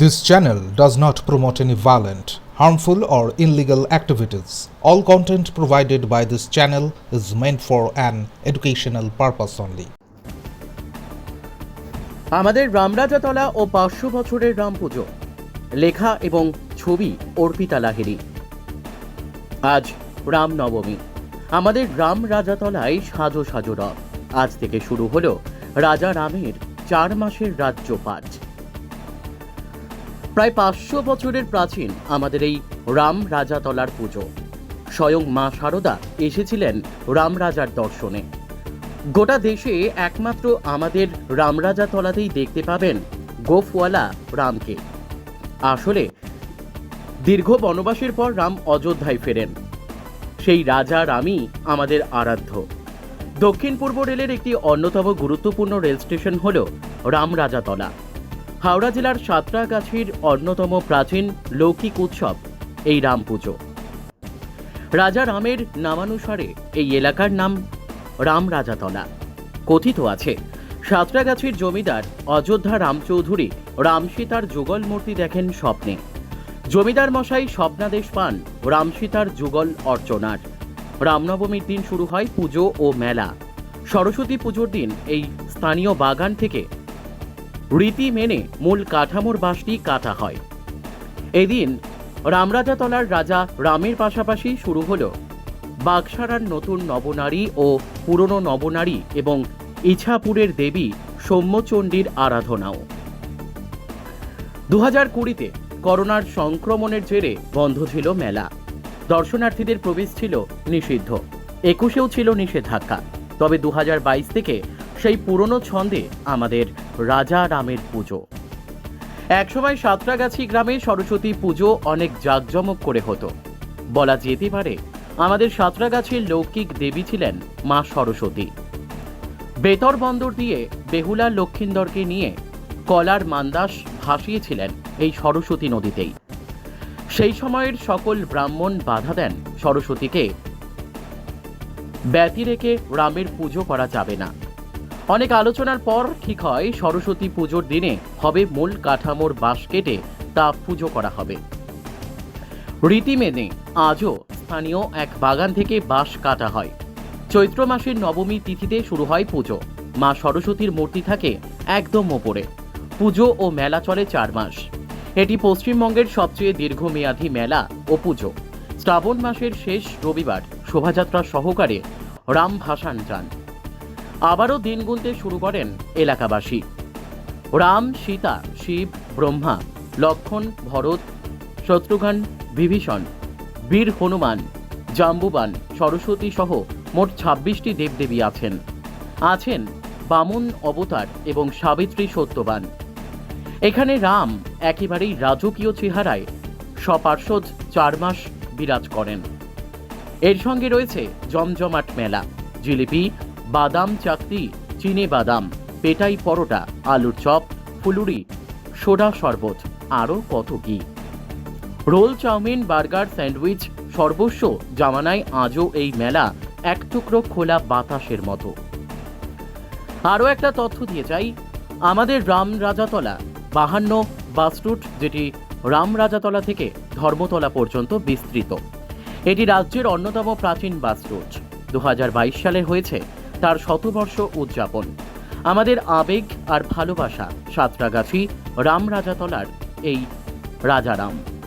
This channel does not promote any violent, harmful, or illegal activities. All content provided by this channel is meant for an educational purpose only. আমাদের রামরাজাতলা ও পাঁচশো বছরের রাম পুজো লেখা এবং ছবি অর্পিতা লাহিড়ী আজ রাম নবমী আমাদের রাম রাজাতলায় সাজো সাজো রথ আজ থেকে শুরু হলো রাজা রামের চার মাসের রাজ্যপাঠ প্রায় পাঁচশো বছরের প্রাচীন আমাদের এই রাম রাজাতলার পুজো। স্বয়ং মা শারদা এসেছিলেন রাম রাজার দর্শনে। গোটা দেশে একমাত্র আমাদের রামরাজাতলাতেই দেখতে পাবেন গোফওয়ালা রামকে। আসলে দীর্ঘ বনবাসের পর রাম অযোধ্যায় ফেরেন। সেই রাজা রামই আমাদের আরাধ্য। দক্ষিণ পূর্ব রেলের একটি অন্যতম গুরুত্বপূর্ণ রেল স্টেশন হল রামরাজাতলা হাওড়া জেলার সাঁতরাগাছির অন্যতম প্রাচীন লৌকিক উৎসব, এই রাম পুজো। রাজা রামের নামানুসারে এই এলাকার নাম রাম রাজাতলা। কথিত আছে, সাঁতরাগাছির জমিদার অযোধ্যা রামচৌধুরী রামসীতার যুগল মূর্তি দেখেন স্বপ্নে। জমিদার মশাই স্বপ্নাদেশ পান রামসীতার যুগল অর্চনার। রামনবমীর দিন শুরু হয় পুজো ও মেলা। সরস্বতী পুজোর দিন এই স্থানীয় বাগান থেকে রীতি মেনে মূল কাঠামোর বাঁশটি কাটা হয়। এদিন রামরাজাতলার রাজা রামের পাশাপাশি শুরু হলো বাগসারার নতুন নবনারী ও পুরনো নবনারী এবং ইছাপুরের দেবী সৌম্যচণ্ডীর আরাধনাও। দু হাজার কুড়িতে করোনার সংক্রমণের জেরে বন্ধ ছিল মেলা। দর্শনার্থীদের প্রবেশ ছিল নিষিদ্ধ। একুশেও ছিল নিষেধাজ্ঞা। তবে দু থেকে সেই পুরনো ছন্দে আমাদের রাজা রামের পুজো। একসময় সাঁতরাগাছি গ্রামে সরস্বতী পুজো অনেক জাঁকজমক করে হতো। বলা যেতে পারে, আমাদের সাঁতরাগাছির লৌকিক দেবী ছিলেন মা সরস্বতী। বেতর বন্দর দিয়ে বেহুলা লক্ষিন্দরকে নিয়ে কলার মান্দাস ভাসিয়েছিলেন এই সরস্বতী নদীতেই। সেই সময়ের সকল ব্রাহ্মণ বাধা দেন সরস্বতীকে। ব্যতি রেখে রামের পুজো করা যাবে না। অনেক আলোচনার পর ঠিক হয়, সরস্বতী পুজোর দিনে হবে মূল কাঠামোর বাঁশ কেটে তা পুজো করা হবে। রীতি মেনে আজও স্থানীয় এক বাগান থেকে বাঁশ কাটা হয়। চৈত্র মাসের নবমী তিথিতে শুরু হয় পুজো। মা সরস্বতীর মূর্তি থাকে একদম ওপরে। পুজো ও মেলা চলে চার মাস। এটি পশ্চিমবঙ্গের সবচেয়ে দীর্ঘমেয়াদী মেলা ও পুজো। শ্রাবণ মাসের শেষ রবিবার শোভাযাত্রা সহকারে রাম ভাসান যান। আবারও দিন গুনতে শুরু করেন এলাকাবাসী। রাম, সীতা, শিব, ব্রহ্মা, লক্ষণ, ভরত, শত্রুঘ্ন, বিভীষণ, বীর হনুমান, জাম্বুবান, সরস্বতী সহ মোট ছাব্বিশটি দেবদেবী আছেন। আছেন বামন, অবতার এবং সাবিত্রী সত্যবান। এখানে রাম একেবারেই রাজকীয় চেহারায় সপার্শ্বদ চার মাস বিরাজ করেন। এর সঙ্গে রয়েছে জমজমাট মেলা, জিলিপি বাদাম চাকরি চিনে বাদাম, পেটাই পরোটা, আলুর চপ, ফুলুরি, সোডা শরবত, আরও কত কি? রোল চাউমিন, বার্গার, স্যান্ডউইচ, সর্বস্ব জামানায় আজও এই মেলা এক টুকরো খোলা বাতাসের মতো। আরও একটা তথ্য দিয়ে চাই আমাদের রাম রাজাতলা বাহান্ন বাস রুট, যেটি রাম রাজাতলা থেকে ধর্মতলা পর্যন্ত বিস্তৃত। এটি রাজ্যের অন্যতম প্রাচীন বাস রুট। দু হাজার বাইশ সালে হয়েছে তার শতবর্ষ উদযাপন। আমাদের আবেগ আর ভালোবাসা সাঁতরাগাছি রাম রাজাতলার এই রাজারাম।